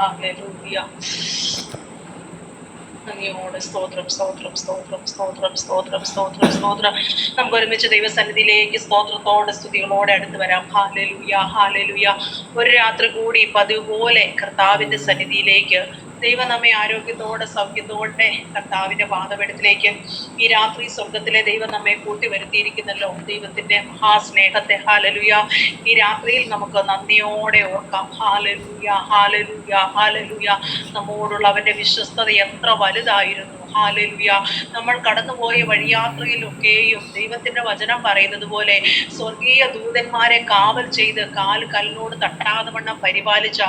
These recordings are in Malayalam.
ഹല്ലേലൂയ നന്ദിയോടെ സ്തോത്രം സ്തോത്രം സ്തോത്രം സ്തോത്രം സ്തോത്രം സ്തോത്രം സ്തോത്രം. നമുക്ക് ഒരുമിച്ച് ദൈവസന്നിധിയിലേക്ക് സ്തോത്രത്തോടെ സ്തുതികളോടെ അടുത്ത് വരാം. ഹാലലുയ ഹാലലുയ ഒരു രാത്രി കൂടി പതിവ് പോലെ കർത്താവിന്റെ സന്നിധിയിലേക്ക് ദൈവം നമ്മെ ആരോഗ്യത്തോടെ സൗഖ്യത്തോടെ കർത്താവിന്റെ പാദപീഠത്തിലേക്ക് ഈ രാത്രി സ്വർഗത്തിലെ ദൈവം നമ്മെ കൂട്ടി വരുത്തിയിരിക്കുന്നല്ലോ ദൈവത്തിന്റെ മഹാസ്നേഹത്തെ. ഹാലലുയ ഈ രാത്രിയിൽ നമുക്ക് നന്ദിയോടെ ഓർക്കാം. ഹാലലുയ ഹാലലുയ ഹാലലുയ നമ്മോടുള്ള അവന്റെ വിശ്വസ്തത എത്ര വലുതായിരുന്നു. ഹാലലുയ നമ്മൾ കടന്നുപോയ വഴിയാത്രയിലൊക്കെയും ദൈവത്തിന്റെ വചനം പറയുന്നത് പോലെ സ്വർഗീയ ദൂതന്മാരെ കാവൽ ചെയ്ത് കാൽ കല്ലിനോട് തട്ടാതെ വണ്ണം പരിപാലിച്ച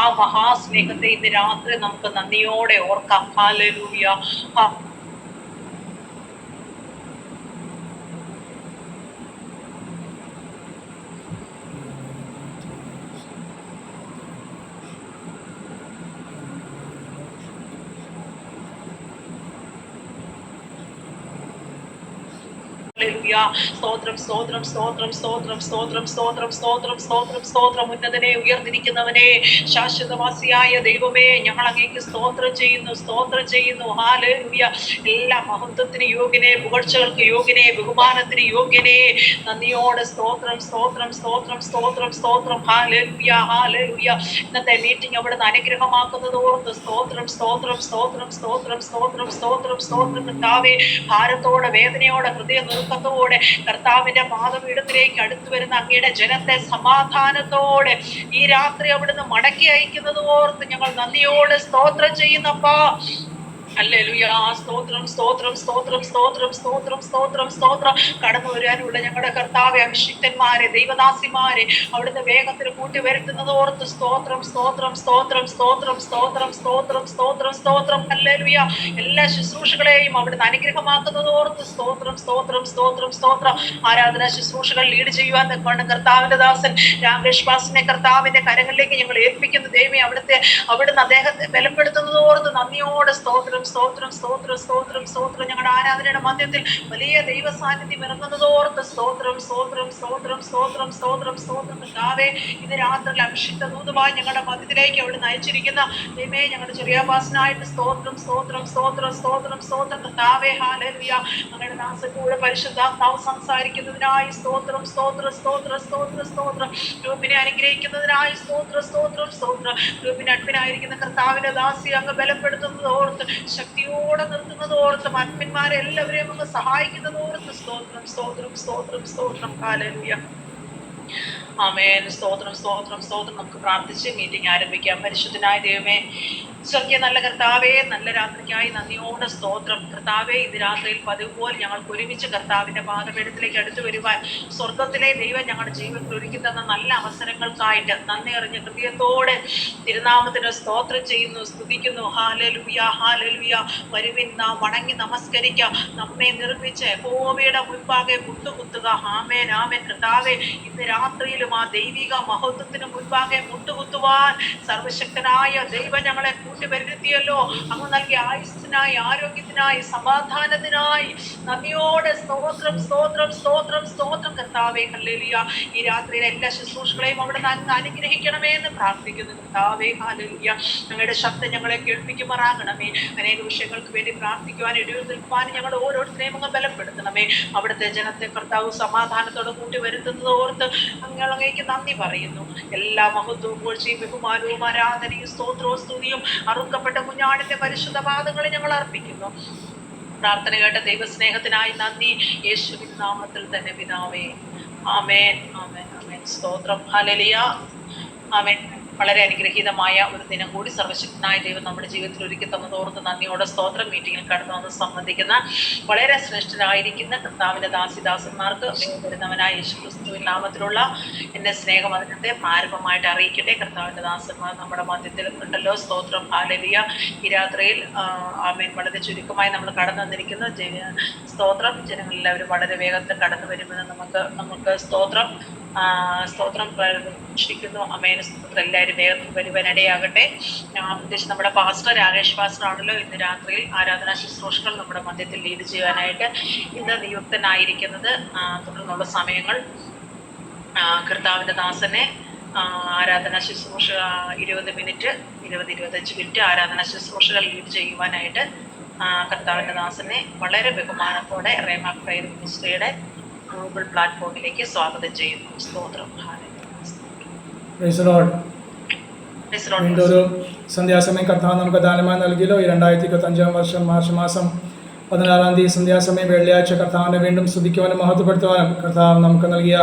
ആ മഹാസ്നേഹത്തെ ഇന്ന് രാത്രി നമുക്ക് നന്ദിയോടെ ഓർക്കാം. ഹാലലുയ ഹാ ഹല്ലേലൂയ. സ്തോത്രം സ്തോത്രം സ്തോത്രം സ്തോത്രം സ്തോത്രം സ്തോത്രം സ്തോത്രം സ്തോത്രം സ്തോത്രം ഉന്നതനെ ഉയർന്നിരിക്കുന്നവനെ ശാശ്വതവാസിയായ ദൈവമേ ഞങ്ങൾ അങ്ങേക്ക് സ്തോത്രം ചെയ്യുന്നു സ്തോത്രം ചെയ്യുന്നു ഹാലൂയ എല്ലാ മഹത്വത്തിന് യോഗ്യനെ പുകഴ്ചകൾക്ക് യോഗ്യനെ ബഹുമാനത്തിന് യോഗ്യനെ നന്ദിയോടെ സ്തോത്രം സ്തോത്രം സ്തോത്രം സ്തോത്രം സ്തോത്രം ഹാലൂയ ഹാലൂയ ഇന്നത്തെ മീറ്റിംഗ് അവിടുന്ന് അനുഗ്രഹമാക്കുന്നത് ഓർത്ത് സ്തോത്രം സ്തോത്രം സ്തോത്രം സ്തോത്രം സ്തോത്രം സ്തോത്രം സ്തോത്രം കർത്താവേ ഭാരത്തോടെ വേദനയോടെ ഹൃദയ നുറുക്കത്തോടെ കർത്താവിന്റെ പാദപീഠത്തിലേക്ക് അടുത്തു വരുന്ന അങ്ങയുടെ ജനത്തെ സമാധാനത്തോടെ ഈ രാത്രി അവിടുന്ന് മടക്കി അയക്കുന്നത് ഓർത്ത് ഞങ്ങൾ നന്ദിയോടെ സ്തോത്രം ചെയ്യുന്നപ്പാ. സ്തോത്രം സ്തോത്രം സ്തോത്രം സ്തോത്രം സ്തോത്രം സ്തോത്രം സ്തോത്രം കടന്നു വരാനുള്ള ഞങ്ങളുടെ കർത്താവെ അഭിഷിക്തന്മാരെ ദൈവദാസിമാരെ അവിടുന്ന് വേഗത്തിൽ കൂട്ടി വരുത്തുന്നത് ഓർത്ത് സ്തോത്രം സ്തോത്രം സ്തോത്രം സ്തോത്രം സ്തോത്രം സ്തോത്രം സ്തോത്രം സ്തോത്രം ഹല്ലേലൂയ എല്ലാ ശുശ്രൂഷകളെയും അവിടുന്ന് അനുഗ്രഹമാക്കുന്നത് ഓർത്ത് സ്തോത്രം സ്തോത്രം സ്തോത്രം സ്തോത്രം ആരാധന ശുശ്രൂഷകൾ ലീഡ് ചെയ്യുവാൻ കൊണ്ട് കർത്താവിന്റെ ദാസൻ രാമേഷ് കർത്താവിന്റെ കരങ്ങളിലേക്ക് ഞങ്ങൾ ഏൽപ്പിക്കുന്ന ദൈവമേ അവിടുത്തെ അവിടുന്ന് അദ്ദേഹത്തെ ബലപ്പെടുത്തുന്നത് ഓർത്ത് നന്ദിയോടെ സ്തോത്രം സ്തോത്രം സ്തോത്രം സ്തോത്രം സ്തോത്രം ഞങ്ങളുടെ ആരാധനയുടെ മധ്യത്തിൽ വലിയ ദൈവ സാന്നിധ്യം ഇറങ്ങുന്നത് ഓർത്ത് സ്തോത്രം സ്തോത്രം സ്തോത്രം സ്തോത്രം സ്തോത്രം സ്തോത്രം കാവേ ഇത് രാത്രി അഭിഷിക്ത ദൂതമായി ഞങ്ങളുടെ മധ്യത്തിലേക്ക് അവിടെ നയിച്ചിരിക്കുന്ന ദൈവമേ ഞങ്ങളുടെ ചെറിയ ചെറിയാഭാസനായിട്ട് സ്തോത്രം സ്തോത്രം സ്തോത്രം സ്തോത്രം സ്തോത്രം കാവേ ഹാലിയ ഞങ്ങളുടെ നാസക്കൂടെ പരിശുദ്ധാത്മാവ് സംസാരിക്കുന്നതിനായി സ്തോത്രം സ്തോത്ര സ്തോത്ര സ്തോത്ര സ്തോത്രം ഗ്രൂപ്പിനെ അനുഗ്രഹിക്കുന്നതിനായി സ്തോത്ര സ്തോത്രം സ്തോത്രം ഗ്രൂപ്പിന് അഡ്മിനായിരിക്കുന്ന കർത്താവിന്റെ ദാസി അങ്ങ് ബലപ്പെടുത്തുന്നത് ഓർത്ത് ശക്തിയോടെ നിർത്തുന്നത് ഓർത്ത് അഡ്മിന്മാരെ എല്ലാവരെയും ഒന്ന് സഹായിക്കുന്നത് ഓർത്ത് സ്തോത്രം സ്തോത്രം സ്തോത്രം സ്തോത്രം. കാലരുയ ആമേൻ. സ്തോത്രം സ്തോത്രം സ്തോത്രം. നമുക്ക് പ്രാർത്ഥിച്ച് മീറ്റിംഗ് ആരംഭിക്കാം. പരിശുദ്ധനായ ദൈവമേ സ്വർഗീയ നല്ല കർത്താവേ നല്ല രാത്രിക്കായി നന്ദിയോടെ സ്തോത്രം. കർത്താവേ ഇത് രാത്രിയിൽ പതിവ് പോലെ ഞങ്ങൾക്ക് ഒരുമിച്ച് കർത്താവിന്റെ പാദപീഠത്തിലേക്ക് അടുത്തു വരുവാൻ സ്വർഗത്തിലെ ദൈവം ഞങ്ങളുടെ ജീവിതത്തിൽ ഒരുക്കി തന്ന നല്ല അവസരങ്ങൾക്കായിട്ട് നന്ദി അറിഞ്ഞ ഹൃദയത്തോടെ തിരുനാമത്തിന് സ്തോത്രം ചെയ്യുന്നു സ്തുതിക്കുന്നു. ഹാലലുയ ഹാലലുയ വരുവിൻ നാം വണങ്ങി നമസ്കരിക്കാം. നമ്മെ നിർമ്മിച്ച് ഹോമയുടെ മുൻപാകെ മുട്ടുകുത്തുക ആമേൻ ആമേൻ. കർത്താവേ ഇന്ന് രാത്രിയിലും ആ ദൈവിക മഹത്വത്തിന് മുൻപാകെ മുട്ടുകുത്തുവാൻ സർവശക്തനായ ദൈവം ഞങ്ങളെ കൂട്ടി വരുത്തിയല്ലോ അങ്ങ് നൽകിയ ആയുസ്സിനായി ആരോഗ്യത്തിനായി സമാധാനത്തിനായി. നന്ദിയോടെ സ്തോത്രം സ്തോത്രം സ്തോത്രം സ്തോത്രം. കർത്താവേ ഹല്ലേലൂയ. ഈ രാത്രിയിലെ എല്ലാ ശുശ്രൂഷകളെയും അവിടെ അങ്ങ് അനുഗ്രഹിക്കണമേ എന്ന് പ്രാർത്ഥിക്കുന്നു. കർത്താവേ ഹല്ലേലൂയ. ഞങ്ങളുടെ ശബ്ദം ഞങ്ങളെ കേൾപ്പിക്കുമാറാകണമേ. അനേക വിഷയങ്ങൾക്ക് വേണ്ടി പ്രാർത്ഥിക്കുവാൻ ഇടയിൽ നിൽക്കുവാനും ഞങ്ങൾ ഓരോരുത്തരെയും അങ്ങ് ബലപ്പെടുത്തണമേ. അവിടുത്തെ ജനത്തെ കർത്താവ് സമാധാനത്തോടെ കൂട്ടി വരുത്തുന്നത് ഓർത്ത് അങ്ങേക്ക് നന്ദി പറയുന്നു. എല്ലാ മഹത്വവും വീഴ്ചയും ബഹുമാനവും ആരാധനയും സ്തോത്രവും സ്തുതിയും അറുക്കപ്പെട്ട കുഞ്ഞാടിന്റെ പരിശുദ്ധ പാദങ്ങളെ ഞങ്ങൾ അർപ്പിക്കുന്നു. പ്രാർത്ഥന കേട്ട ദൈവസ്നേഹത്തിനായി നന്ദി. യേശുവിൻ നാമത്തിൽ തന്നെ പിതാവേ. ആമേൻ. ആമേൻ. ആമേൻ. സ്തോത്രം. ഹലലിയ ആമേൻ. വളരെ അനുഗ്രഹീതമായ ഒരു ദിനം കൂടി സർവശക്തനായ ദൈവം നമ്മുടെ ജീവിതത്തിൽ ഒരുക്കി തന്നതോർത്ത് നന്ദിയോടെ സ്തോത്രം മീറ്റിംഗിൽ കടന്നു വന്ന് സംബന്ധിക്കുന്ന വളരെ ശ്രേഷ്ഠനായിരിക്കുന്ന കർത്താവിന്റെ ദാസിദാസന്മാർക്ക് വരുന്നവനായ യേശുക്രിസ്തുവിൻ നാമത്തിലുള്ള എന്റെ സ്നേഹം അതിനത്തെ പ്രാരംഭമായിട്ട് അറിയിക്കട്ടെ. കർത്താവിന്റെ ദാസന്മാർ നമ്മുടെ മധ്യത്തിൽ ഉണ്ടല്ലോ. സ്തോത്രം. ഹാലലിയ ഈ രാത്രിയിൽ ആമേൻ. വളരെ ചുരുക്കമായി നമ്മൾ കടന്നു വന്നിരിക്കുന്നു. സ്തോത്രം. ജനങ്ങളെല്ലാവരും വളരെ വേഗത്തിൽ കടന്നു വരുമെന്ന് നമുക്ക് നമുക്ക് സ്തോത്രം. സ്തോത്രം പ്രതീക്ഷിക്കുന്നു അമേന സ്തോത്രം. എല്ലാവരും വേഗത്തിൽ വരുവാനിടയാകട്ടെ ഉദ്ദേശിച്ച് നമ്മുടെ പാസ്റ്റർ രാകേഷ് പാസ്റ്റർ ആണല്ലോ ഇന്ന് രാത്രിയിൽ ആരാധനാ ശുശ്രൂഷകൾ നമ്മുടെ മധ്യത്തിൽ ലീഡ് ചെയ്യാനായിട്ട് ഇന്ന് നിയുക്തനായിരിക്കുന്നത് തുടർന്നുള്ള സമയങ്ങൾ. കർത്താവിന്റെ ദാസനെ ആരാധനാ ശുശ്രൂഷ ഇരുപത് മിനിറ്റ് ഇരുപത് ഇരുപത്തഞ്ച് മിനിറ്റ് ആരാധന ശുശ്രൂഷകൾ ലീഡ് ചെയ്യുവാനായിട്ട് കർത്താവിന്റെ ദാസനെ വളരെ ബഹുമാനത്തോടെ റേമ പ്രൈർ മിനിസ്ട്രിയുടെ ഗൂഗിൾ പ്ലാറ്റ്ഫോമിലേക്ക് സ്വാഗതം ചെയ്യുന്നു. സ്തോത്രം. വീണ്ടും ഒരു സന്ധ്യാസമയം കർത്താവ് നമുക്ക് ദാനമായി നൽകിയല്ലോ. ഈ രണ്ടായിരത്തി ഇരുപത്തഞ്ചാം വർഷം മാർച്ച് മാസം പതിനാറാം തീയതി സന്ധ്യാസമയം വെള്ളിയാഴ്ച കർത്താവിനെ വീണ്ടും സ്തുതിക്കുവാനും മഹത്വപ്പെടുത്തുവാനും കർത്താവ് നമുക്ക് നൽകിയ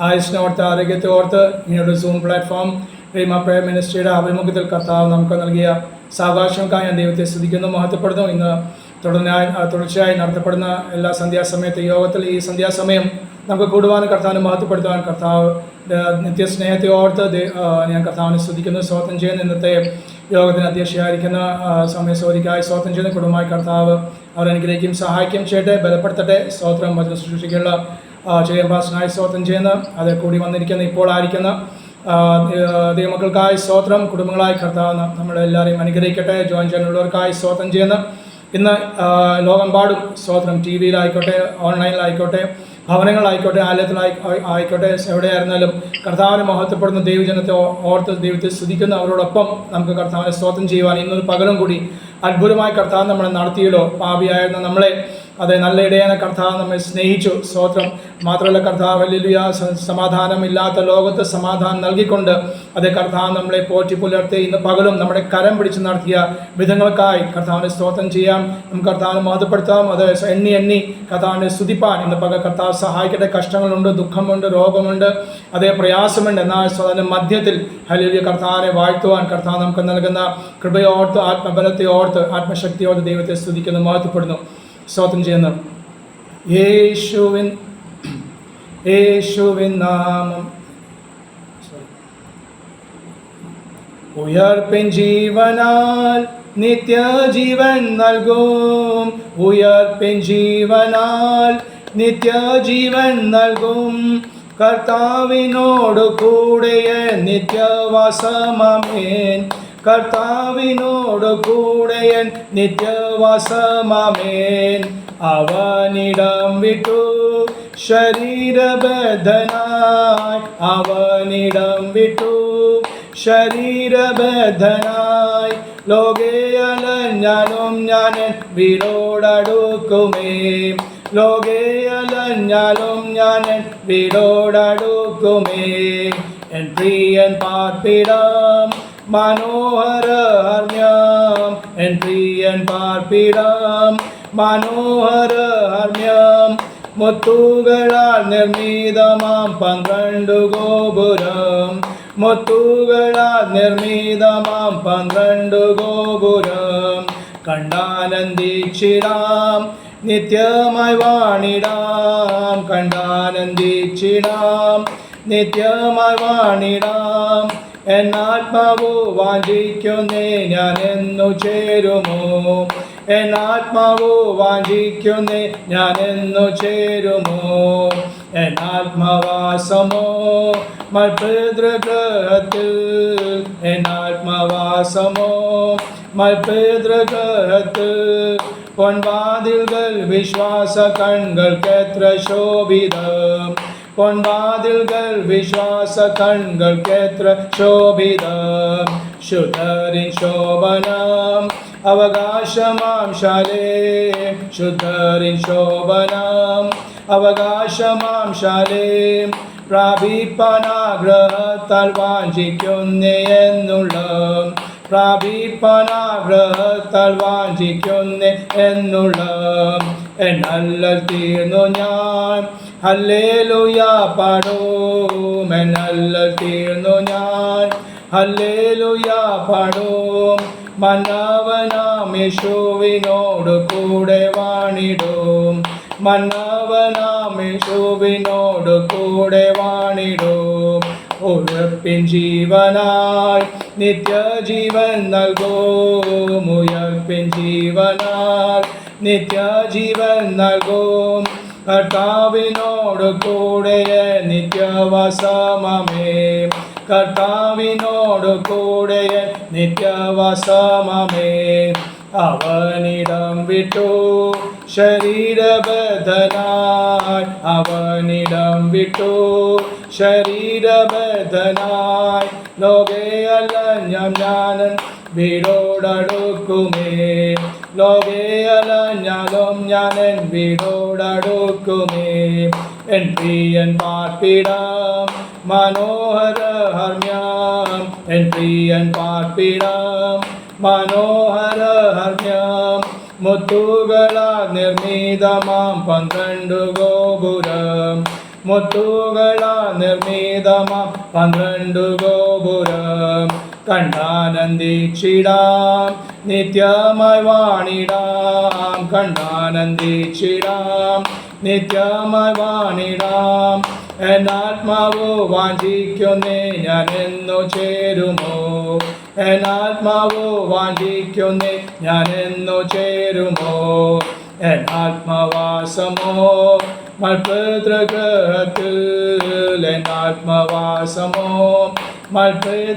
ആയുഷിനെ ഓർത്ത് ആരോഗ്യത്തെ ഓർത്ത് ഇനിയൊരു സൂം പ്ലാറ്റ്ഫോം റീമ പ്രയർ മിനിസ്ട്രിയുടെ ആഭിമുഖ്യത്തിൽ കർത്താവ് നമുക്ക് നൽകിയ സാവകാശങ്ങൾക്കായി ഞാൻ ദൈവത്തെ സ്തുതിക്കുന്നു മഹത്വപ്പെടുന്നു ഇന്ന് തുടർന്നായി തുടർച്ചയായി നടത്തപ്പെടുന്ന എല്ലാ സന്ധ്യാസമയത്തെ യോഗത്തിൽ ഈ സന്ധ്യാസമയം നമുക്ക് കൂടുവാനും കർത്താവിനെ മഹത്വപ്പെടുത്തുവാൻ കർത്താവ് നിത്യസ്നേഹത്തെ ഓർത്ത് ഞാൻ കർത്താവിനെ സ്തുതിക്കുന്നു. സ്വാതന്ത്ര്യം ചെയ്യുന്ന ഇന്നത്തെ യോഗത്തിന് അധ്യക്ഷയായിരിക്കുന്ന സമയ സമയസോദിക്കായി സ്വാതന്ത്ര്യം ചെയ്യുന്ന കുടുംബമായി കർത്താവ് അവരനുഗ്രഹിക്കും സഹായിക്കും ചെയ്യട്ടെ ബലപ്പെടുത്തട്ടെ. സ്തോത്രം വചന ശുശ്രൂഷയ്ക്കുള്ള ചെയ്യാൻ സ്വാതന്ത്ര്യം ചെയ്യുന്ന അത് കൂടി വന്നിരിക്കുന്ന ഇപ്പോൾ ആയിരിക്കുന്ന ദൈവമക്കൾക്കായി സ്തോത്രം കുടുംബങ്ങളായി കർത്താവ് നമ്മളെല്ലാവരെയും അനുഗ്രഹിക്കട്ടെ. ജോയിൻ ചെയ്യാനുള്ളവർക്കായി സ്വാതന്ത്ര്യം ചെയ്യുന്ന ഇന്ന് ലോകമെമ്പാടും സ്തോത്രം ടി വിയിലായിക്കോട്ടെ ഓൺലൈനിലായിക്കോട്ടെ ഭവനങ്ങളായിക്കോട്ടെ ആലയത്തിലായി ആയി- ആയിക്കോട്ടെ എവിടെയായിരുന്നാലും കർത്താവിനെ മഹത്വപ്പെടുന്ന ദൈവജനത്തെ ഓർത്ത് ദൈവത്തെ സ്തുതിക്കുന്ന അവരോടൊപ്പം നമുക്ക് കർത്താവിനെ സ്തോത്രം ചെയ്യുവാൻ ഇന്നൊരു പകലും കൂടി അത്ഭുതമായി കർത്താവ് നമ്മളെ നടത്തിയല്ലോ. പാപിയായിരുന്ന നമ്മളെ അതെ നല്ല ഇടയന കർത്താവ് നമ്മെ സ്നേഹിച്ചു. സ്തോത്രം. മാത്രമല്ല കർത്താവ് വലിയ സമാധാനമില്ലാത്ത ലോകത്ത് സമാധാനം നൽകിക്കൊണ്ട് അതേ കർത്താവ് നമ്മളെ പോറ്റി പുലർത്തി ഇന്ന് പകലും നമ്മുടെ കരം പിടിച്ച് നടത്തിയ വിധങ്ങൾക്കായി കർത്താവിനെ സ്തോത്രം ചെയ്യാം. നമുക്ക് കർത്താവിനെ മഹത്വപ്പെടുത്താം. അത് എണ്ണി എണ്ണി കർത്താവിനെ സ്തുതിപ്പാൻ. ഇന്ന് പകൽ കർത്താവ് സഹായിക്കട്ടെ. കഷ്ടങ്ങളുണ്ട് ദുഃഖമുണ്ട് രോഗമുണ്ട്. അതേ പ്രയാസമുണ്ട്. എന്നാൽ അതിന്റെ മധ്യത്തിൽ ഹലിയ കർത്താവിനെ വാഴ്ത്തുവാൻ കർത്താവ് നമുക്ക് നൽകുന്ന കൃപയോർത്ത് ആത്മബലത്തെ ഓർത്ത് ആത്മശക്തിയോർത്ത് ദൈവത്തെ സ്തുതിക്കുന്നു മഹത്വപ്പെടുന്നു. സ്തോത്രം ചെയ്യുന്നു. യേശുവിൻ യേശുവിൻ നാമം. ഉയർപ്പിൻ ജീവനാൽ നിത്യജീവൻ നൽകും. ഉയർപ്പിൻ ജീവനാൽ നിത്യജീവൻ നൽകും. കർത്താവിനോട് കൂടെ നിത്യവാസമേൻ കർത്താവിനോട് കൂടെയൻ നിത്യവാസമേൻ അവനിടം വിട്ടു ശരീരബദ്ധനായി. അവനിടം വിട്ടു ശരീരബദ്ധനായി. ലോകേയലഞ്ഞാലും ഞാൻ വീടോടടുക്കുമേ. ലോകേയലഞ്ഞാലും ഞാൻ വീടോടടുക്കുമേ. എൻ പ്രിയൻ പാർപ്പിടം മനോഹര ഹർമ്യം എൻ പ്രിയൻ പാർപ്പിടം. മനോഹര ഹർമ്യം മുത്തുകളാൽ നിർമ്മിതമാം പന്ത്രണ്ടു ഗോപുരം. മുത്തുകളാൽ നിർമ്മിതമാം പന്ത്രണ്ടു ഗോപുരം. കണ്ടാനന്ദിച്ചിടാം നിത്യമായി വാണിടാം. കണ്ടാനന്ദിച്ചിടാം നിത്യമായി വാണിടാം. എന്നാത്മാവു വാഞ്ചിക്കുന്നേ ഞാൻ എന്നു ചേരുമോ എന്നാത്മാവോ വാഞ്ചിക്കുന്നേ ഞാൻ എന്നു ചേരുമോ എന്നാത്മവാസമോ മൽപിതൃഗ്രഹത്തിൽ എന്നാത്മവാസമോ മൽപിതൃഗ്രഹത്തിൽ പൊൻവാതിൽകൾ വിശ്വാസ കൺകൾക്കെത്ര ശോഭിതം? പൊൻവാതിൽകൾ വിശ്വാസ കൺകൾക്കെത്ര ശോഭിതം. ശുദ്ധരിൻ ശോഭനം അവകാശമാം ശാലേ. ശുദ്ധരിൻ ശോഭനം അവകാശമാം ശാലേ. പ്രാപിപ്പനാഗ്രഹത്താൽ വാഞ്ചിക്കുന്നേ എന്നുള്ള പ്രാപിപ്പനാഗ്രഹത്താൽ വാഞ്ചിക്കുന്നേ എന്നുള്ള എന്നല്ല തീർന്നു ഞാൻ. ഹല്ലേലൂയ പാടും. എന്നല്ല തീർന്നു ഞാൻ. ഹല്ലേലൂയ പാടും. മന്നവനാം യേശുവിനോട് കൂടെ വാണിടും. മന്നവനാം യേശുവിനോട് കൂടെ വാണിടും. ഉഴപ്പിൻ ജീവനായി നിത്യജീവൻ നൽകോം. ഉയർപ്പിൻ ജീവനാൽ നിത്യജീവൻ നൽകോം. കർത്താവിനോട് കൂടെ നിത്യവസമമേ. കർത്താവിനോട് കൂടെ നിത്യവാസമേ അവനിടം വിട്ടു. ശരീരബദ്ധനായി അവനിടം വിട്ടു. ശരീരബദ്ധനായി ലോകേ ഞാൻ ഞാനൻ വീടോടടുക്കുമേ. ലോകേ ഞാനും ഞാനൻ വീടോടടുക്കുമേ. എൻ പ്രിയൻ പാർപ്പിടാം മനോഹര ഹർമ്യാം എൻ പ്രിയൻ പാർപ്പിടാം മനോഹര ഹർമ്യാം മുത്തുകളാൽ നിർമ്മിതമാം പന്ത്രണ്ടു ഗോപുരം. മുത്തുകളാൽ നിർമ്മിതമാം പന്ത്രണ്ടു ഗോപുരം. കണ്ടാനന്ദിച്ചിടാം. നിത്യമായി വാണിടാം. കണ്ടാനന്ദിച്ചിടാം. നിത്യമായി വാണിടാം. എന്നാത്മാവോ വാഞ്ചിക്കുന്നേ ഞാൻ എന്നു ചേരുമോ? എന്നാത്മാവ് വാഞ്ചിക്കുന്നേ ഞാൻ എന്നു ചേരുമോ? മൽപൃതൃഗൃഹത്തിൽ എൻ ആത്മവാസമോ മൽപൃതൃഗൃഹത്തിൽ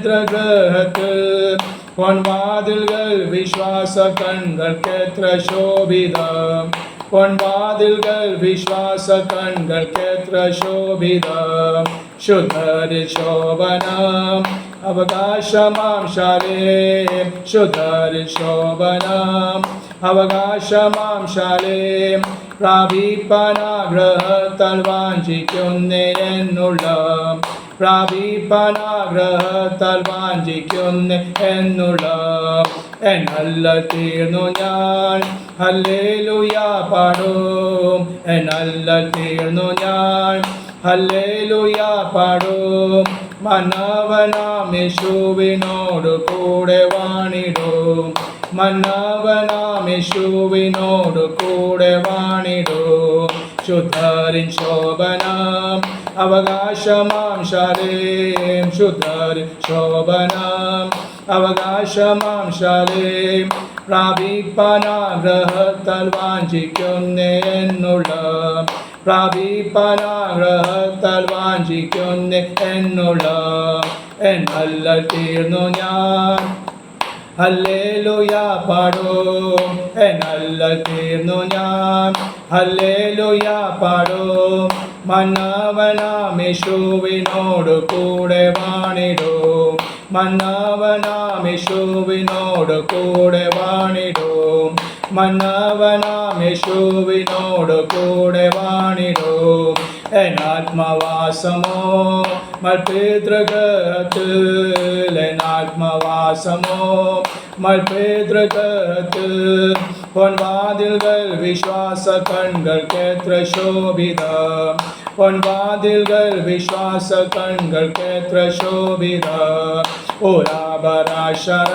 പൊൻവാതിൽകൾ വിശ്വാസ കൺകൾക്കെത്ര ശോഭിതം? പൊൻവാതിൽകൾ വിശ്വാസ എത്ര ശോഭിതം? ശുദ്ധരി ശോഭനം അവകാശമാം ശാലേ ശുദ്ധരി അവകാശമാം ശാലേ പ്രാപിപ്പനാഗ്രഹത്താൽ വാഞ്ചിക്കുന്നേ എന്നുള്ള പ്രാപിപ്പനാഗ്രഹത്താൽ വാഞ്ചിക്കുന്ന എന്നുള്ള. എന്നല്ല തീർന്നു ഞാൻ ഹല്ലേലൂയ പാടും. എന്നല്ല തീർന്നു ഞാൻ ഹല്ലേലൂയ പാടും. മനവനാം യേശുവിനോട് കൂടെ വാണിടും. മന്നവനാം യേശുവിനോട് കൂടെ വാണിടും. ശുദ്ധരിൻ ശോഭനം അവകാശമാം ശാലേം. ശുദ്ധരിൻ ശോഭനം അവകാശമാം ശാലേം. പ്രാപിപ്പനാഗ്രഹത്താൽ വാഞ്ചിക്കുന്നേ എന്നുള്ള പ്രാപിപ്പനാഗ്രഹത്താൽ വാഞ്ചിക്കുന്നേ എന്നുള്ള എന്നല്ല തീർന്നു ഞാൻ. ഹല്ലേലൂയ പാടും. എന്നല്ല തീർന്നു ഞാൻ. ഹല്ലേലൂയ പാടും. മന്നവനാം യേശുവിനോട് കൂടെ വാണിടും. മന്നവനാം യേശുവിനോട് കൂടെ വാണിടും. മന്നവനാം യേശുവിനോട് കൂടെ വാണിടും എന്നാത്മവാസമോ മൽപിതൃഗത്തിൽ എന്നാത്മവാസമോ മൽപിതൃഗത്തിൽ പൊൻവാതിൽകൾ വിശ്വാസ കൺകൾക്കെത്ര ശോഭിതം പൊൻവാതിൽകൾ വിശ്വാസ കൺകൾക്കെത്ര ശോഭിതം ഓരാബരാശര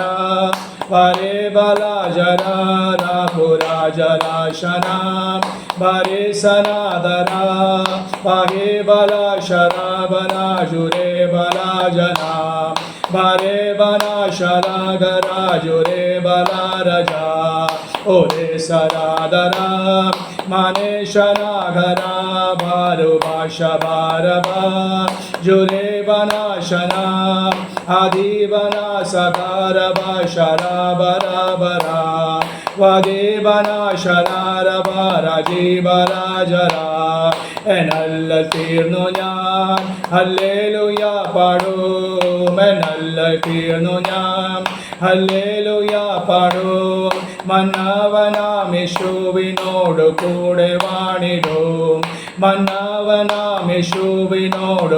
Bare bala jara rapura jara shana Bare sana dara Bare bala shara bala jure bala jana Bare bala shara gara jure bala raja Ore sara dara Mane shara gara baru basha baraba Jure bala shana अधिवना सकार शरा बरा बरा व देवना शराबराबरा वगेवना शरारबराजीवराजरा एनल तीर्णो न्याम हल्ले लोया पाड़ो। मैनल तीर्णो न्याम हल्ले लोया पाड़ो। मना वना मिशु विनोड़ कूड़े मना वना मिशु विनोड़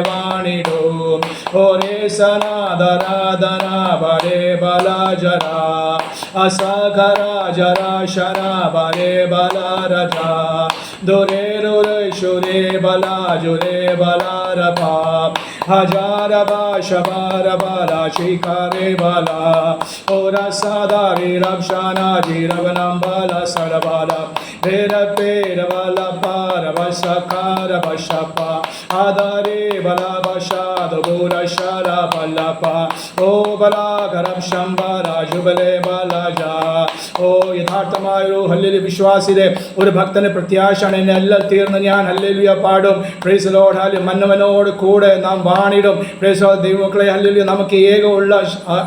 वाणी डो Hore Sanadara Dara Bare Bala Jara Asakara Jara Shara Bare Bala Raja Dore Rure Shure Bala Jure Bala Rabha हज़ार बाश बार बाला शिकारे बाला और सादारी रक्षाना जी रवनम बाला सर बाला भेर पेर बाला पार वसकार वशपा आधारे बला बशाद गोर शरा बलपा ओ बला गरम शंबरा जुबले बाला जा ഓ യഥാർത്ഥമായ ഒരു ഹല്ലേലൂയ വിശ്വാസിയുടെ ഒരു ഭക്തന്റെ പ്രത്യാശയാണ് എന്നെ എല്ലാം തീർന്ന് ഞാൻ ഹല്ലേലൂയ പാടും. പ്രൈസ് ലോഡ് ഹല്ലേലൂയ മന്നവനോട് കൂടെ നാം വാണിടും. പ്രൈസ് ദൈവമക്കളെ ഹല്ലേലൂയ നമുക്ക് ഏകമുള്ള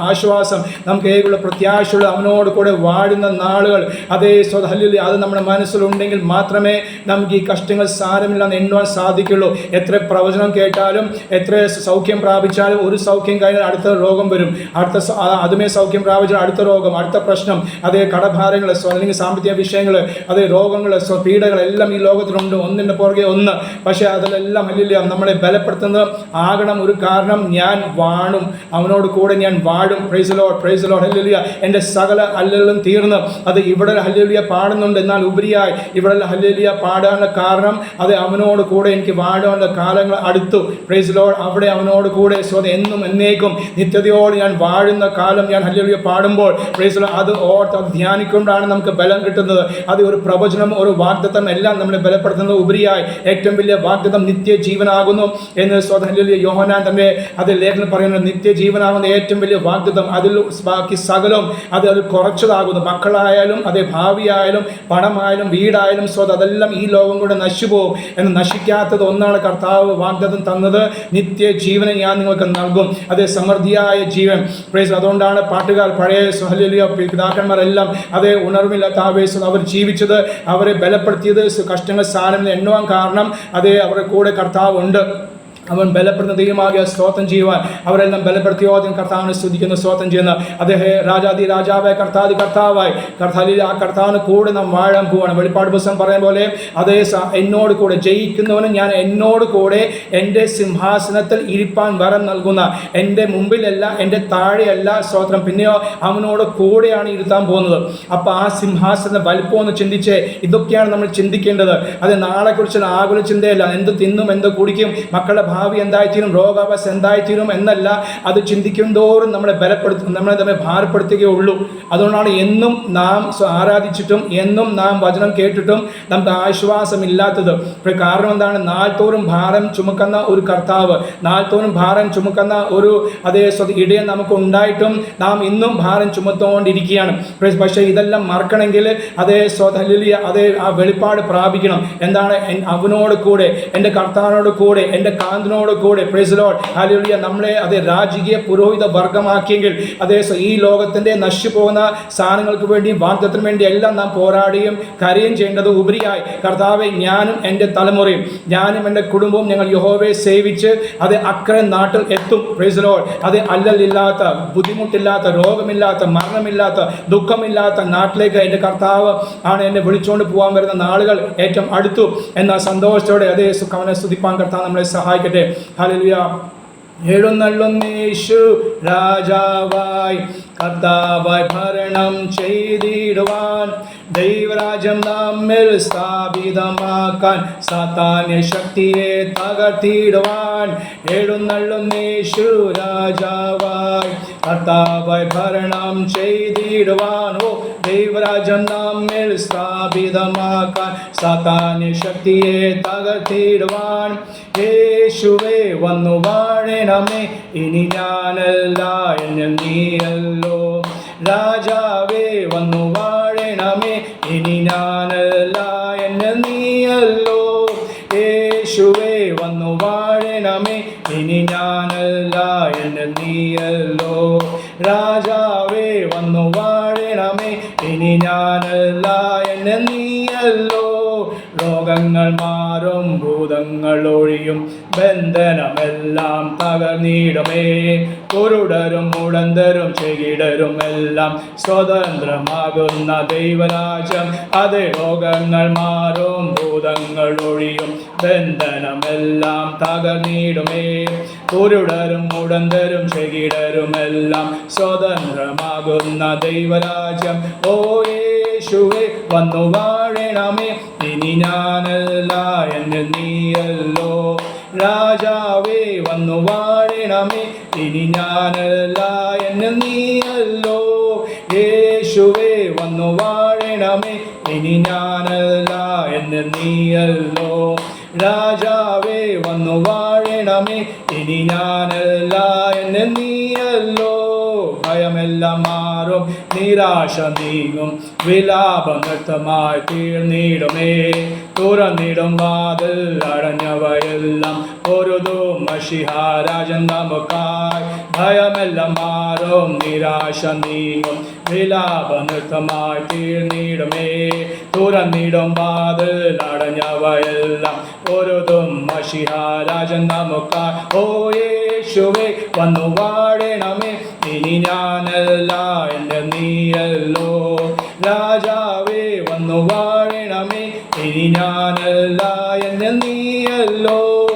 ആശ്വാസം നമുക്ക് ഏകമുള്ള പ്രത്യാശയുള്ള അവനോട് കൂടെ വാഴുന്ന നാളുകൾ. അതേ സ്വത അത് നമ്മുടെ മനസ്സിലുണ്ടെങ്കിൽ മാത്രമേ നമുക്ക് ഈ കഷ്ടങ്ങൾ സാരമില്ലാന്ന് എണ്ണുവാൻ സാധിക്കുള്ളൂ. എത്ര പ്രവചനം കേട്ടാലും എത്ര സൗഖ്യം പ്രാപിച്ചാലും ഒരു സൗഖ്യം കഴിഞ്ഞാൽ അടുത്ത രോഗം വരും. അടുത്ത അതുമേ സൗഖ്യം പ്രാപിച്ചാൽ അടുത്ത രോഗം അടുത്ത പ്രശ്നം. അതേ കടഭാരങ്ങൾ അല്ലെങ്കിൽ സാമ്പത്തിക വിഷയങ്ങൾ അത് രോഗങ്ങൾ പീഡകൾ എല്ലാം ഈ ലോകത്തിലുണ്ട്. ഒന്നിന്റെ പുറകെ ഒന്ന്. പക്ഷേ അതിലെല്ലാം അല്ലില്ല നമ്മളെ ബലപ്പെടുത്തുന്നത് ആകണം ഒരു കാരണം ഞാൻ വാണും. അവനോട് കൂടെ ഞാൻ വാഴും. Praise lord praise lord hallelujah എന്റെ സകല ഹല്ലേലും തീർന്ന്. അത് ഇവിടെ ഹല്ലുലിയ പാടുന്നുണ്ട്. എന്നാൽ ഉപരിയായി ഇവിടെ ഹല്ലുലിയ പാടാനുള്ള കാരണം അത് അവനോട് കൂടെ എനിക്ക് വാഴാനുള്ള കാലങ്ങൾ അടുത്തു. പ്രൈസ് ലോഡ് അവിടെ അവനോട് കൂടെ സ്വത എന്നും എന്നേക്കും. നിത്യതയോട് ഞാൻ വാഴുന്ന കാലം ഞാൻ ഹല്ലുലിയ പാടുമ്പോൾ പ്രൈസ് ലോഡ് അത് ഓർത്ത് അത് ധ്യാനിക്കൊണ്ടാണ് നമുക്ക് ബലം കിട്ടുന്നത്. അത് ഒരു പ്രവചനം ഒരു വാഗ്ദത്തം എല്ലാം നമ്മളെ ബലപ്പെടുത്തുന്നത് ഉപരിയായി. ഏറ്റവും വലിയ വാഗ്ദത്തം നിത്യജീവനാകുന്നു എന്ന് സ്വതന്ത്ര യോഹനാൻ തന്നെ അത് ലേഖനം പറയുന്നത് നിത്യജീവനാകുന്ന ഏറ്റവും വലിയ വാഗ്ദത്തം അതിൽ ബാക്കി സകലം അത് അത് കുറച്ചതാകുന്നു. മക്കളായാലും അതേ ഭാവിയായാലും പണമായാലും വീടായാലും സ്വത് അതെല്ലാം ഈ ലോകം കൂടെ നശിച്ചുപോകും എന്ന് നശിക്കാത്തത് ഒന്നാണ് കർത്താവ് വാഗ്ദത്തം തന്നത്. നിത്യജീവനെ ഞാൻ നിങ്ങൾക്ക് നൽകും. അതേ സമൃദ്ധിയായ ജീവൻ. പ്രൈസ് അതുകൊണ്ടാണ് പാട്ടുകാർ പഴയ ഹല്ലേലൂയ പിതാക്കന്മാരെല്ലാം അതേ ഉണർവില്ലാത്ത ആവേശം അവർ ജീവിച്ചത് അവരെ ബലപ്പെടുത്തിയത് കഷ്ടങ്ങൾ സ്ഥാനം എണ്ണുവാൻ കാരണം അതേ അവരുടെ കൂടെ കർത്താവ് ഉണ്ട്. അവൻ ബലപ്പെടുന്ന ദൈവമാകിയ സ്തോത്രം ചെയ്യുവാൻ അവരെല്ലാം ബലപ്പെടുത്തിയോ അതിന് കർത്താവിനെ സ്തുതിക്കുന്ന സ്തോത്രം ചെയ്യുന്ന. അദ്ദേഹം രാജാതി രാജാവായ കർത്താതി കർത്താവായി. കർത്താലി ആ കർത്താവിന് കൂടെ നാം വാഴാൻ പോവാണ്. വെളിപ്പാട് പുസ്തകം പറയുന്ന പോലെ അതേ എന്നോട് കൂടെ ജയിക്കുന്നവന് ഞാൻ എന്നോട് കൂടെ എന്റെ സിംഹാസനത്തിൽ ഇരിപ്പാൻ വരം നൽകുന്ന എന്റെ മുമ്പിലല്ല എന്റെ താഴെയല്ല സ്തോത്രം. പിന്നെയോ അവനോട് കൂടെയാണ് ഇരുത്താൻ പോകുന്നത്. അപ്പോൾ ആ സിംഹാസന വലിപ്പം ഒന്ന് ചിന്തിച്ച് ഇതൊക്കെയാണ് നമ്മൾ ചിന്തിക്കേണ്ടത്. അത് നാളെക്കുറിച്ച് ആകുല ചിന്തയല്ല. എന്ത് തിന്നും എന്ത് കുടിക്കും മക്കളുടെ ഭാവി എന്തായിത്തീരും? രോഗാവസ്ഥ എന്തായിത്തീരും എന്നല്ല അത് ചിന്തിക്കും തോറും നമ്മളെ ബലപ്പെടുത്തും നമ്മളെ തമ്മിൽ ഭാരപ്പെടുത്തുകയുള്ളൂ. അതുകൊണ്ടാണ് എന്നും നാം ആരാധിച്ചിട്ടും എന്നും നാം വചനം കേട്ടിട്ടും നമുക്ക് ആശ്വാസമില്ലാത്തത്. ഇപ്പോൾ കാരണം എന്താണ്? നാൾത്തോറും ഭാരം ചുമക്കുന്ന ഒരു കർത്താവ് നാൾത്തോറും ഭാരം ചുമക്കുന്ന ഒരു അതേ ഇടയം നമുക്ക് ഉണ്ടായിട്ടും നാം ഇന്നും ഭാരം ചുമത്തുകൊണ്ടിരിക്കുകയാണ് പക്ഷേ ഇതെല്ലാം മറക്കണമെങ്കിൽ അതേ സ്വതലിയ അതേ ആ വെളിപ്പാട് പ്രാപിക്കണം. എന്താണ്? അവനോട് കൂടെ എന്റെ കർത്താവിനോട് കൂടെ എന്റെ കാന്തിനോട് കൂടെ. പ്രൈസലോഡ് ഹാലുലിയ നമ്മളെ അതേ രാജകീയ പുരോഹിത വർഗമാക്കിയെങ്കിൽ അതേ ഈ ലോകത്തിന്റെ നശിച്ചു പോകുന്ന സാധനങ്ങൾക്ക് വേണ്ടിയും വാഗ്ദത്തിന് വേണ്ടി എല്ലാം നാം പോരാടുകയും കരയും ചെയ്യേണ്ടത് ഉപരിയായി. കർത്താവെ ഞാനും എന്റെ തലമുറയും ഞാനും എന്റെ കുടുംബവും ഞങ്ങൾ യഹോവയെ സേവിച്ച് അത് അക്കരെ നാട്ടിൽ എത്തും പ്രൈസലോഡ് അത് അല്ലലില്ലാത്ത ബുദ്ധിമുട്ടില്ലാത്ത രോഗമില്ലാത്ത മരണമില്ലാത്ത ദുഃഖമില്ലാത്ത നാട്ടിലേക്ക് എന്റെ കർത്താവ് ആണ് എന്നെ വിളിച്ചുകൊണ്ട് പോകാൻ വരുന്ന നാളുകൾ ഏറ്റവും അടുത്തു. എന്ന സന്തോഷത്തോടെ അതേ സുഖവനെ സ്തുതിപ്പാൻ കർത്താവ് നമ്മളെ സഹായിക്കട്ടെ. ഹല്ലേലൂയ എഴുന്നള്ളുന്നേശു രാജാവായി കർത്താവായി ഭരണം ചെയ്തിടുവാൻ ദൈവരാജ്യം നമ്മിൽ സ്ഥാപിതമാക്കാൻ സാത്താന്യ ശക്തിയെ തകർത്തിടുവാൻ എഴുന്നള്ളുന്നേശു രാജാവായി. കർത്താവായി ഭരണം ചെയ്തിടുവാൻ. ഓ ദൈവരാജ്യം നമ്മിൽ സ്ഥാപിതമാക്കാൻ സാത്താന്യ ശക്തിയെ തകർത്തിടുവാൻ. യേശുവേ വന്നു വാഴണമേ. ഇനി ഞാനല്ല എന്നെ നീയല്ലോ. രാജാവേ വന്നു വാഴണമേ ഇനി ഞാനല്ല എന്നെ നീയല്ലോ. യേശുവേ വന്നു വാഴണമേ ഇനി ഞാനല്ല എന്നെ നീയല്ലോ. രാജാവേ വന്നു വാഴണമേ ഇനി ഞാനല്ല എന്നെ നീയല്ലോ രോഗങ്ങൾ മാറും ഭൂതങ്ങൾ ഒഴിയും. ബന്ധനമെല്ലാം തകർന്നിടമേ. കുരുടരും മുടന്തരും ചെകിടരും എല്ലാം സ്വതന്ത്രമാകുന്ന ദൈവരാജ്യം. അത് ലോകങ്ങൾ മാറും ഭൂതങ്ങൾ ഒഴിയും. ബന്ധനമെല്ലാം തകർന്നിടുമേ. കുരുടരും മുടന്തരും ചെകിടരുമെല്ലാം സ്വതന്ത്രമാകുന്ന ദൈവരാജ്യം. ഓ യേശുവേ വന്നു വാഴണമേ. ഇനി ഞാനല്ല എന്ന് നീയല്ലോ. രാജാവേ വന്നു വാഴണമേ. ഇനി ഞാനല്ല എന്ന് നീയല്ലോ. യേശുവേ വന്നു വാഴണമേ. ഇനി ഞാനല്ല എന്ന് നീയല്ലോ. രാജാവേ വന്നു വാഴണമേ. ഇനി ഞാനല്ല എന്നെ നീയല്ലോ. ഭയമെല്ലാം മാറും നിരാശ നീങ്ങും വിലാപം നൃത്തമായി തീർന്നിടുമേ. തുറന്നിടും വാതിൽ അടഞ്ഞവയെല്ലാം പൊരുതും. മഷിഹാരാജൻ നമുക്കായി ഭയമെല്ലാം മാറും. നിരാശ നീങ്ങും. വിലാപനൃത്തമായി തീർന്നിടുമേ. തുറന്നിടും വാതിൽ അടഞ്ഞവയെല്ലാം പൊരുതും. മഷിഹാരാജൻ നമുക്കായി ഓ യേശുവേ വന്നു വാഴണമേ ഇനി ഞാനല്ല എന്റെ നീയല്ലോ. രാജാവേ വന്നു വാഴണമേ ഇനി ഞാനല്ല എന്റെ നീയല്ലോ.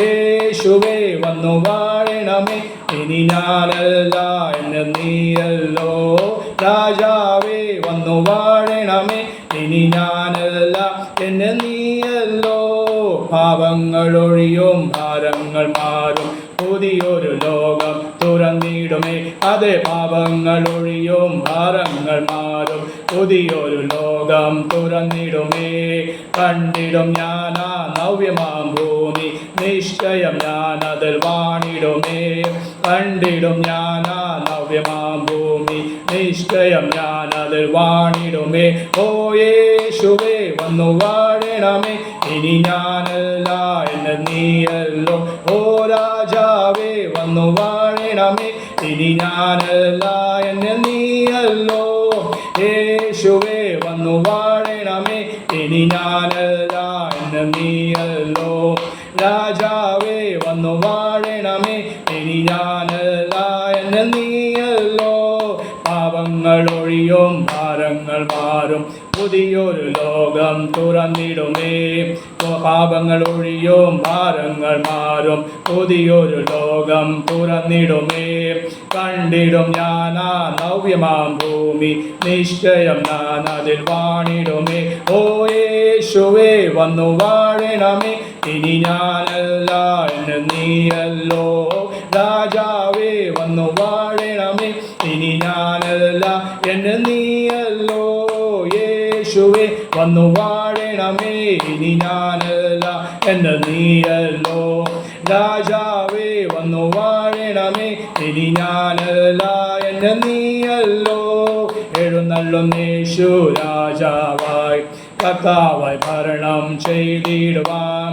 യേശുവേ വന്നു വാഴണമേ. ഇനി ഞാനല്ല എന്റെ നീയല്ലോ. രാജാവേ വന്നു വാഴണമേ. ഇനി ഞാനല്ല എന്നെ നീയല്ലോ. പാപങ്ങളൊഴിയും ഭാരങ്ങൾ മാറും. പുതിയൊരു ലോകം തുറന്നിടുമേ. അതെ പാപങ്ങളൊഴിയും ഭാരങ്ങൾ മാറും. പുതിയൊരു ലോകം തുറന്നിടുമേ. കണ്ടിടും ഞാനാ നവ്യമാം ഭൂമി. നിശ്ചയം ഞാൻ അതിൽ വാണിടുമേ. കണ്ടിടും ഞാനാ നവ്യമാം ഭൂമി. നിശ്ചയം ഞാൻ അതിൽ വാണിടുമേ. ഓ യേശുവേ വന്നു വാഴണമേ. ഇനി ഞാനല്ല എന്ന് നീയല്ലോ. ഓ രാജാവേ വന്നു വാഴണമേ. ഇനി ഞാനല്ല എന്ന് നീയല്ലോ. യേശുവേ വന്നു വാഴണമേ. ഇനി ഞാനല്ല എന്ന് നീയല്ലോ. രാജാവേ വന്നു വാഴണമേ. ഇനി ഞാനല്ല എന്ന് നീയല്ലോ. പാപങ്ങൾ ഒഴിയും ഭാരങ്ങൾ മാറും. പുതിയൊരു ലോകം തുറന്നിടുമേ. പാപങ്ങൾ ഒഴിയും ഭാരങ്ങൾ മാറും. പുതിയൊരു ലോകം തുറന്നിടുമേ. കണ്ടിടും ആ നവ്യമാം ഭൂമി. നിശ്ചയം ഞാൻ അതിൽ വാണിടുമേ. ഓ യേശുവേ വന്നു വാഴണമേ. ഇനി ഞാനല്ല എന്ന് നീയല്ലോ. രാജാവേ വന്നു വാഴണമേ. ഇനി ഞാനല്ല എന്ന് നീയല്ലോ. യേശുവേ വന്നു വാഴണമേ ഇനി ഞാനല്ല എന്ന് നീയല്ലോ. രാജാവേ വന്നു വാഴണമേ ഇനി ഞാനല്ല എന്ന് നീയല്ലോ. എഴുന്നള്ളുന്നേശു രാജാവായി കർത്താവായി ഭരണം ചെയ്തിടുവാൻ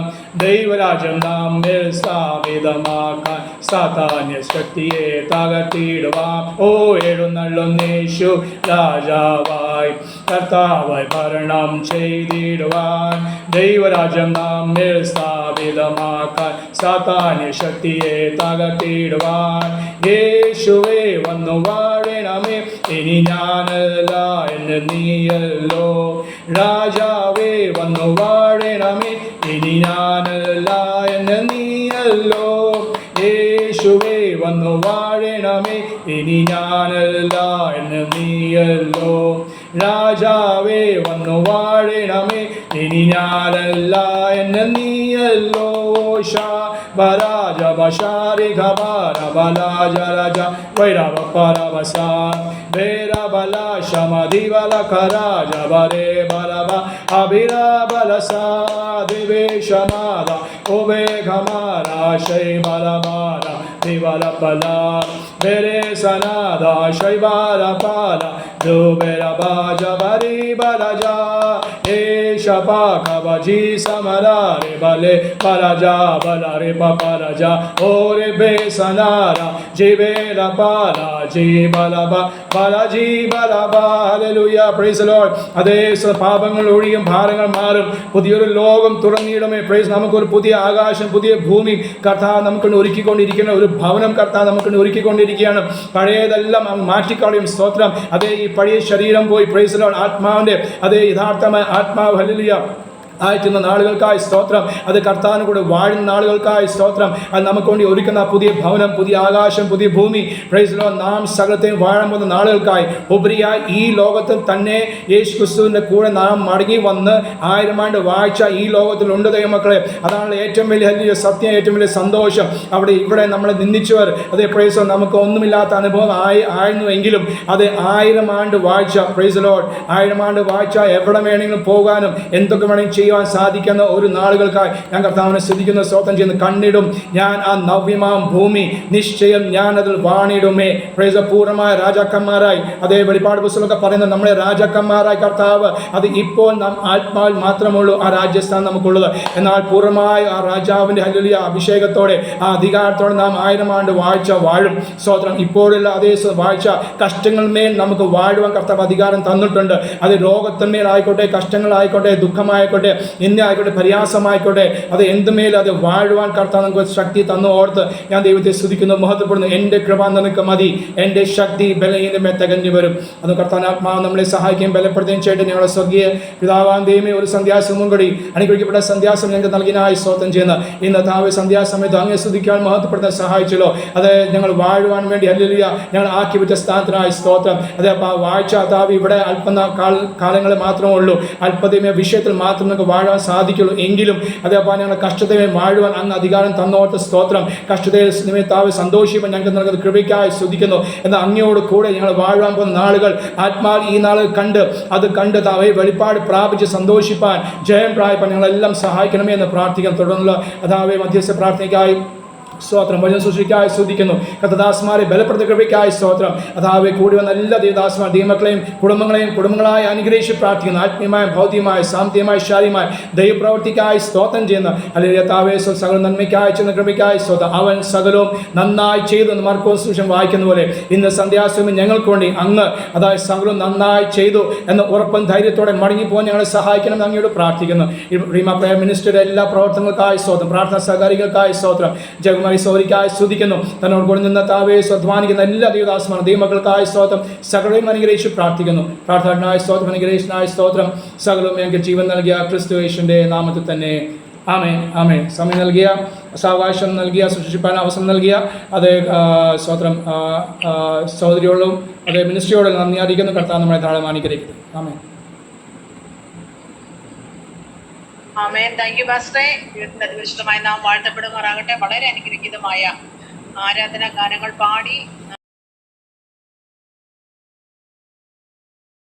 നമ്മിൽ സ്ഥാപിതമാക്കാൻ സാധാന്യ ശക്തിയെ തകർത്തിടുവാൻ. ഓ എഴുന്നള്ളുന്നേശു രാജാവായി കർത്താവായി ഭരണം ചെയ്തിടുവാൻ. ദൈവരാജ്യം നമ്മിൽ സ്ഥാപിതമാക്കാൻ സാധാന്യ ശക്തിയെ തകർത്തിടുവാൻ. യേശുവേ വന്നു വാഴണമേ ഇനി ഞാനല്ല എന്ന് നീയല്ലോ. രാജാവേ വന്നു വാഴണമേ. ഇനി ഞാനല്ല എന്ന് നീയല്ലോ. യേശുവേ വന്നു വാഴണമേ. ഇനി ഞാനല്ല എന്ന് നീയല്ലോ. രാജാവേ വന്നു വാഴണമേ. ഇനി ഞാനല്ല എന്ന് നീയല്ലോ. Jabashari Gabara Bala Jaraja Vairava Paravasa Vera Bala Shamadhi Bala Karaja Bare Balaba Abhira Balasa Deve Shamada Ove Gamara Shai Balabara Divala Bala Vere Sanada Shai Bala Bala Dubera Baja Bari Balaja Esha Bhagavaji Samarare Bale Balaja Balare Paparaja Sara, Ore Be Sanara, Jibe La Bala, Jiba La Ba, Bala Jiba La Ba, Hallelujah, praise the Lord. അതേ പാപങ്ങൾ ഒഴിയും ഭാരങ്ങൾ മാറും. പുതിയൊരു ലോകം തുടങ്ങിയിടമേ പ്രൈസ് നമുക്കൊരു പുതിയ ആകാശം പുതിയ ഭൂമി. കർത്താവ് നമുക്ക് ഒരുക്കിക്കൊണ്ടിരിക്കുന്ന ഒരു ഭവനം കർത്താവ് നമുക്ക് ഒരുക്കിക്കൊണ്ടിരിക്കുകയാണ്. പഴയതെല്ലാം മാറ്റിക്കളയും. സ്തോത്രം. അതേ ഈ പഴയ ശരീരം പോയി. പ്രൈസ് ലോഡ് ആത്മാവിന്റെ അതേ യഥാർത്ഥമായ ആത്മാവ്. ഹല്ലുയ ആയിട്ടുന്ന നാളുകൾക്കായി സ്തോത്രം. അത് കർത്താവിന് കൂടെ വാഴുന്ന നാളുകൾക്കായി സ്തോത്രം. അത് നമുക്ക് വേണ്ടി ഒരുക്കുന്ന പുതിയ ഭവനം പുതിയ ആകാശം പുതിയ ഭൂമി. പ്രൈസിലോ നാം സകലത്തെയും വാഴാൻ പോകുന്ന നാളുകൾക്കായി ഉപരിയായി ഈ ലോകത്തിൽ തന്നെ യേശു ക്രിസ്തുവിന്റെ കൂടെ നാം മടങ്ങി വന്ന് ആയിരം ആണ്ട് വാഴ്ച ഈ ലോകത്തിൽ ലോകത്തിലുണ്ട് ദൈവമക്കളെ. അതാണ് ഏറ്റവും വലിയ വലിയ സത്യം ഏറ്റവും വലിയ സന്തോഷം. അവിടെ ഇവിടെ നമ്മളെ നിന്ദിച്ചവർ അതേ പ്രൈസോ നമുക്ക് ഒന്നുമില്ലാത്ത അനുഭവം ആയി ആയിരുന്നുവെങ്കിലും അത് ആയിരം ആണ്ട് വാഴ്ച. പ്രൈസ് ലോഡ് ആയിരം ആണ്ട് വാഴ്ച എവിടെ വേണമെങ്കിലും പോകാനും എന്തൊക്കെ വേണമെങ്കിലും ചെയ്യുവാൻ സാധിക്കുന്ന ഒരു നാളുകൾക്കായി ഞാൻ കർത്താവിനെ സ്തുതിക്കുന്ന സ്വാതന്ത്ര്യം ചെയ്യുന്നു. കണ്ണിടും ഞാൻ ആ നവ്യമാം ഭൂമി. നിശ്ചയം ഞാൻ അതിൽ വാണിടുമേ പ്രേസപൂർണമായ രാജാക്കന്മാരായി. അതേ വെളിപ്പാട് പുസ്തകമൊക്കെ പറയുന്നത് നമ്മളെ രാജാക്കന്മാരായി കർത്താവ്. അത് ഇപ്പോൾ നാം ആത്മാവിൽ മാത്രമുള്ളൂ ആ രാജ്യസ്ഥാനം നമുക്കുള്ളത്. എന്നാൽ പൂർണമായ ആ രാജാവിന്റെ ഹല്ലുലിയ അഭിഷേകത്തോടെ ആ അധികാരത്തോടെ നാം ആയിരം ആണ്ട് വാഴ്ച വാഴും. സ്വാതന്ത്ര്യം ഇപ്പോഴുള്ള അതേ വാഴ്ച മേൽ നമുക്ക് വാഴുവാൻ കർത്താവ് അധികാരം തന്നിട്ടുണ്ട്. അത് രോഗത്തിന്മേലായിക്കോട്ടെ കഷ്ടങ്ങളായിക്കോട്ടെ ദുഃഖമായിക്കോട്ടെ നിന്നെ ആയിക്കോട്ടെ പരിഹാസമായിക്കോട്ടെ അത് എന്തുമേൽ അത് വാഴുവാൻ കർത്താവ് നമുക്ക് ശക്തി തന്നു ഓർത്ത് ഞാൻ ദൈവത്തെ സ്തുതിക്കുന്നു. മഹത്വപ്പെടുന്നു. എന്റെ കൃപ നിനക്ക് മതി. എന്റെ ശക്തി ബലഹീനമേ തികഞ്ഞു വരും. അത് കർത്താനാത്മാവ് നമ്മളെ സഹായിക്കുകയും ബലപ്പെടുത്തുകയും ചെയ്യട്ടെ. ഞങ്ങളുടെ സ്വർഗീയ പിതാവാൻ ദൈവമേ. ഒരു സന്ധ്യാസമം കൂടി അനുഗ്രഹിക്കപ്പെട്ട സന്ധ്യാസം ഞങ്ങൾക്ക് നൽകിനായി സ്തോത്രം ചെയ്യുന്ന. ഇന്ന് താവ് സന്ധ്യാസമയത്ത് അങ്ങേ സ്തുതിക്കാൻ മഹത്വപ്പെടുത്താൻ സഹായിച്ചല്ലോ. അത് ഞങ്ങൾ വാഴുവാൻ വേണ്ടി അല്ലിയ ഞങ്ങൾ ആക്കി വിറ്റ സ്ഥാനത്തിനായി സ്തോത്രം. അതെ വാഴ്ച താവ് ഇവിടെ അല്പ കാലങ്ങളെ മാത്രമേ ഉള്ളൂ. അല്പതമേ വിഷയത്തിൽ മാത്രം നമുക്ക് വാഴാൻ സാധിക്കുള്ളൂ. എങ്കിലും അതേ ഞങ്ങൾ കഷ്ടതയെ വാഴുവാൻ അങ്ങ് അധികാരം തന്നോർത്ത് സ്തോത്രം. കഷ്ടതയിൽ നിമിത്താവ് സന്തോഷിപ്പം ഞങ്ങൾക്ക് നൽകുന്ന കൃപയ്ക്കായി ശ്രദ്ധിക്കുന്നു എന്നാൽ അങ്ങയോട് കൂടെ ഞങ്ങൾ വാഴുവാൻ പോകുന്ന നാളുകൾ ആത്മാവ് ഈ നാളുകൾ കണ്ട് അത് കണ്ട് താവെ വെളിപ്പാട് പ്രാപിച്ച് സന്തോഷിപ്പാൻ ജയം പ്രായപ്പാൻ ഞങ്ങളെല്ലാം സഹായിക്കണമേ എന്ന് പ്രാർത്ഥിക്കാൻ തുടർന്നുള്ള അതാവേ മധ്യസ്ഥ പ്രാർത്ഥനയ്ക്കായി സ്തോത്രം. വചന സൂക്ഷിക്കായി സ്തുതിക്കുന്നു കഥദാസ്മാരെ ബലപ്പെടുത്ത കൃപയ്ക്കായി സ്തോത്രം. അതാവെ കൂടി വന്ന എല്ലാ ദേവദാസ്മാർ ദൈവമക്കളെയും കുടുംബങ്ങളെയും കുടുംബങ്ങളായി അനുഗ്രഹിച്ച് പ്രാർത്ഥിക്കുന്നു. ആത്മീയമായ ഭൗതികമായ സാമ്പത്തികമായ ശാരീരമായ ദൈവപ്രവൃത്തിക്കായി സ്തോത്രം ചെയ്യുന്ന. അല്ലെങ്കിൽ സ്വ- സകല നന്മയ്ക്കായി ചെന്ന കൃപയ്ക്കായി സ്തോത്രം. അവൻ സകലവും നന്നായി ചെയ്തു എന്ന് മാർക്കോസ് സുവിശേഷം വായിക്കുന്ന പോലെ ഇന്ന് സന്ധ്യാസമയം ഞങ്ങൾക്ക് വേണ്ടി അങ്ങ് അതായത് സകലവും നന്നായി ചെയ്തു എന്ന ഉറപ്പും ധൈര്യത്തോടെ മടങ്ങിപ്പോകാൻ ഞങ്ങളെ സഹായിക്കണം അങ്ങയോട് പ്രാർത്ഥിക്കുന്നു. റീമ പ്രയർ മിനിസ്റ്ററുടെ എല്ലാ പ്രവർത്തനങ്ങൾക്കായി സ്തോത്രം. പ്രാർത്ഥന സഹകാരികൾക്കായി സ്തോത്രം. ജഗമാരി സൗരിക്കായി സ്തുതിക്കുന്നു. തന്നോട് കൂടെ നിന്ന് താവേ സ്വാധ്വാനിക്കുന്ന എല്ലാ ദൈവദാസമാണ് ദൈവമക്കൾക്കായ സ്തോത്രം. സകലവും അനുഗ്രഹിച്ച് പ്രാർത്ഥിക്കുന്നു. പ്രാർത്ഥനായ സ്തോത്രം അനുഗ്രഹിച്ചനായ സ്തോത്രം. സകലവും ഞങ്ങൾക്ക് ജീവൻ നൽകിയ ക്രിസ്തു യേശുവിന്റെ നാമത്തിൽ തന്നെ. ആമേ ആമേ സമയം നൽകിയ സാവകാശം നൽകിയ സൂക്ഷിപ്പാൻ അവസരം നൽകിയ അതേ സ്തോത്രം സഹോദരിയോടും അതേ മിനിസ്ട്രിയോടും നന്ദി അറിയിക്കുന്നു. കർത്താവ് നമ്മളെ താഴെ അനുഗ്രഹിക്കുന്നു ആമേ ആമേൻ. താങ്ക് യു പാസ്റ്ററെ ദൈവത്തിന്റെ അതിവിശുദ്ധമായ നാം വാഴ്ത്തപ്പെടുമാറാകട്ടെ. വളരെ അനുഗ്രഹീതമായ ആരാധന ഗാനങ്ങൾ പാടി